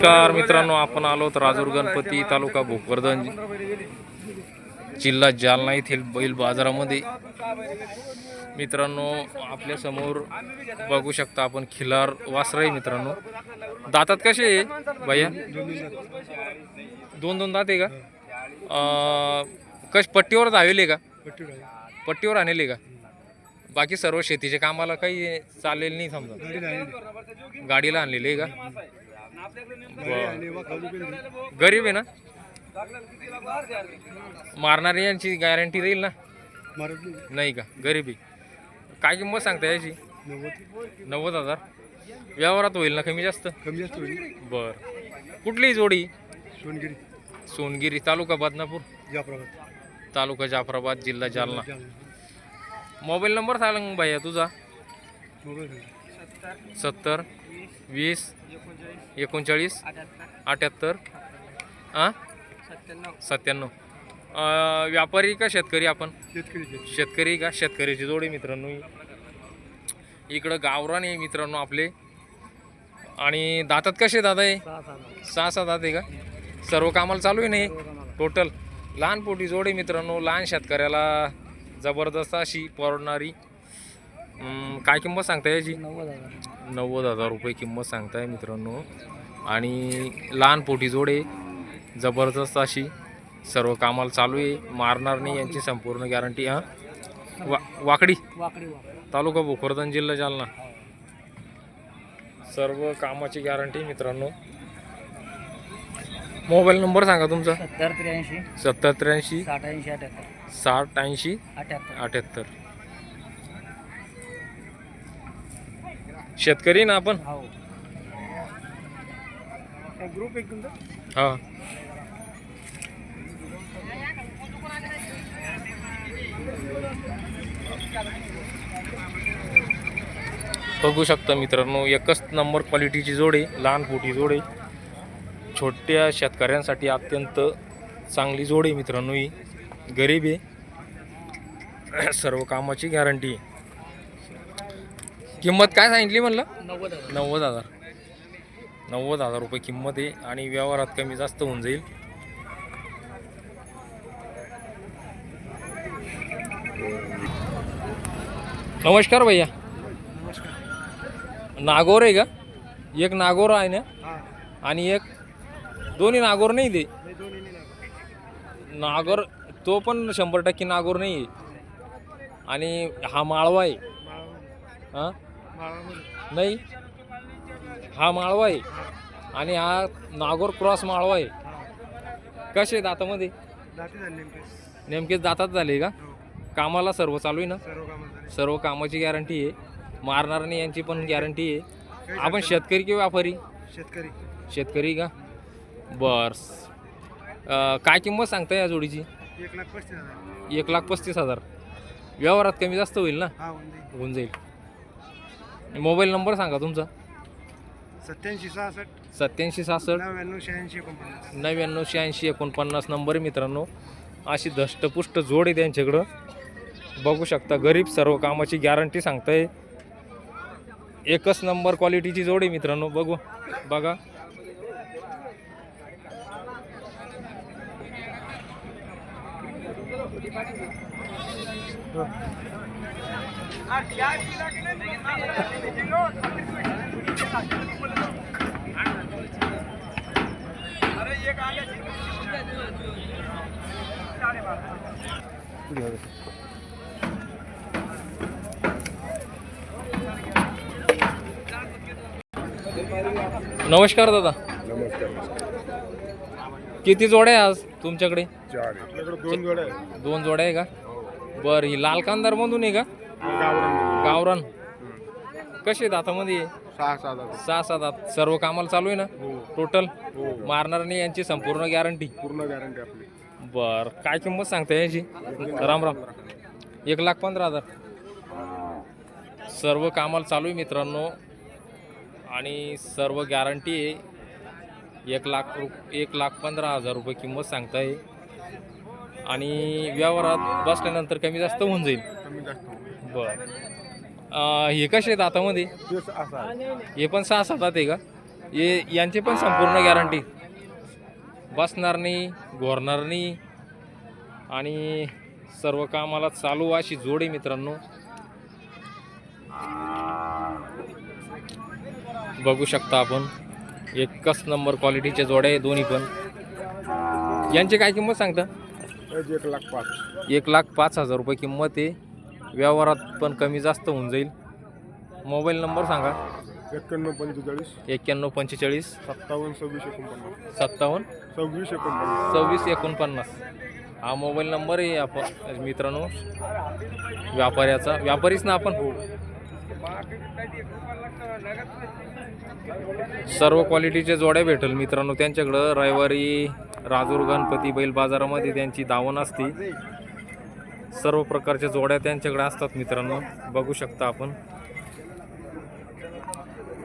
नमस्कार मित्रांनो आपण आलो तर राजूर गणपती तालुका भोकरदन जिल्हा जालना येथील बैल बाजारामध्ये. मित्रांनो आपल्यासमोर बघू शकता आपण खिलार वासर आहे मित्रांनो. दातात कसे आहे भैया? दोन दोन दात आहे का? कश पट्टीवर धावेले का? पट्टीवर आणले का? बाकी सर्व शेतीच्या कामाला काही चालेल नाही समजा. गाडीला आणलेले आहे का? गरीब आहे ना? मारणारी यांची गॅरंटी राहील ना? नाही. का? गरीबी काय किंमत सांगता याची? नव्वद. हजार. व्यवहारात होईल ना कमी जास्त? कमी जास्त होईल. बर. कुठली जोडी? सोनगिरी. सोनगिरी तालुका बदनापूर? जाफराबाद. तालुका जाफराबाद जिल्हा जालना. मोबाईल नंबर सांग भैया तुझा. सत्तर वीस एकोणचाळीस अठ्याहत्तर. हां सत्त्याण्णव. अं, व्यापारी का शेतकरी आपण? शेतकरी शेतकरी. का? शेतकऱ्याची जोडी मित्रांनो. इकडं गावरान आहे मित्रांनो आपले. आणि दातात कसे दादा आहे सहा सहा दात. आहे का? सर्व कामाला चालू आहे नाही टोटल लहान पोटी जोडी मित्रांनो लहान शेतकऱ्याला जबरदस्त अशी परवडणारी काय किंमत सांगता याची? नव्वद हजार. रुपये किंमत सांगताय मित्रांनो. आणि लहान पोटी जोडे जबरदस्त अशी सर्व कामाला चालू आहे. मारणार नाही यांची संपूर्ण गॅरंटी हां? वा वाकडी? तालुका भोकरदन जिल्हा जालना. सर्व कामाची गॅरंटी मित्रांनो. मोबाईल नंबर सांगा तुमचा. सत्तर त्र्याऐंशी. सत्तर त्र्याऐंशी. साठ ऐंशी अठ्याहत्तर. साठ ऐंशी अठ्याहत्तर. अठ्याहत्तर. शेतकरी ना आपण? हो. ग्रुप एक तुमचा? हा. बघू शकता मित्रांनो एकच नंबर क्वालिटीची जोड आहे लहान पोटी जोड आहे. छोट्या शेतकऱ्यांसाठी अत्यंत चांगली जोड आहे मित्रांनो ही. गरीब आहे. सर्व कामाची गॅरंटी आहे. किंमत काय सांगितली म्हणलं? नव्वद हजार. नव्वद हजार. नव्वद हजार रुपये किंमत आहे आणि व्यवहारात कमी जास्त होऊन जाईल. नमस्कार भैया. नागोर आहे का? एक नागोर आहे ना? आणि एक दोन्ही नागोर नाही ते. नागोर. तो पण शंभर टक्के नागोर नाही आहे. आणि हा माळवा आहे. हां? नाही हा माळवा आहे. आणि हा नागोर क्रॉस माळवा आहे. कसे दातामध्ये? नेमकेच दातात झाले का? हो. कामाला सर्व चालू आहे ना? सर्व कामाची गॅरंटी आहे. मारणार नाही यांची पण गॅरंटी आहे. आपण शेतकरी की व्यापारी? शेतकरी. शेतकरी का? अं, काय किंमत सांगता या जोडीची? एक लाख पस्तीस हजार. एक लाख पस्तीस हजार. व्यवहारात कमी जास्त होईल ना? होऊन जाईल. मोबाईल नंबर सांगा तुमचा. सत्याऐंशी सहासष्ट. सत्याऐंशी सहासष्ट. नव्याण्णव शहाऐंशी एकोणपन्नास. नव्याण्णव शहाऐंशी एकोणपन्नास नंबर आहे मित्रांनो. अशी धष्टपुष्ट जोड आहे त्यांच्याकडं. बघू शकता गरीब सर्व कामाची गॅरंटी सांगताय. एकच नंबर क्वालिटीची जोड आहे मित्रांनो बघू बघा. नमस्कार दादा. किती जोड्या आहे आज तुमच्याकडे? चार आपल्याकडे दोन जोड्या आहेत. दोन जोड्या आहे का? बरं ही लाल कांदार मधून आहे का? गावरान. गावरान? कसे दातामध्ये? सहा सहा हजार सहा सात दात सर्व कामाला चालू आहे ना? हो. टोटल हो. मारणार नाही यांची संपूर्ण गॅरंटी पूर्ण गॅरंटी आपली. बर. काय किंमत सांगता याची? राम राम. एक लाख पंधरा हजार. सर्व कामाला चालू आहे मित्रांनो. आणि सर्व गॅरंटी आहे. एक लाख रु एक लाख पंधरा हजार रुपये किंमत सांगताय. आणि व्यवहारात बसल्यानंतर कमी जास्त होऊन जाईल. कमी जास्त. बर. हे कसे आहेत आतामध्ये? हे पण सहा सात आहे का? ये यांची पण संपूर्ण गॅरंटी. बसणार नाही घोरणार नाही आणि सर्व कामाला चालू अशी जोड आहे मित्रांनो. बघू शकता आपण. एकच नंबर क्वालिटीच्या जोड्या आहे दोन्ही पण. यांची काय किंमत सांगता? एक लाख पाच. एक लाख पाच हजार रुपये किंमत आहे. व्यवहारात पण कमी जास्त होऊन जाईल. मोबाईल नंबर सांगा. एक्क्याण्णव पंचेचाळीस. एक्क्याण्णव पंचेचाळीस. सत्तावन्न सव्वीस एकोणपन्नास. सत्तावन्न. सव्वीस एकोणपन्नास. सव्वीस एकोणपन्नास. हा मोबाईल नंबर आहे आपण मित्रांनो. व्यापाऱ्याचा. व्यापारीच ना आपण? सर्व क्वालिटीच्या जोड्या भेटेल मित्रांनो. त्यांच्याकडं रविवारी राजूर गणपती बैल बाजारामध्ये त्यांची दावण असते. सर्व प्रकारच्या जोड्या त्यांच्याकडे असतात मित्रांनो. बघू शकता आपण.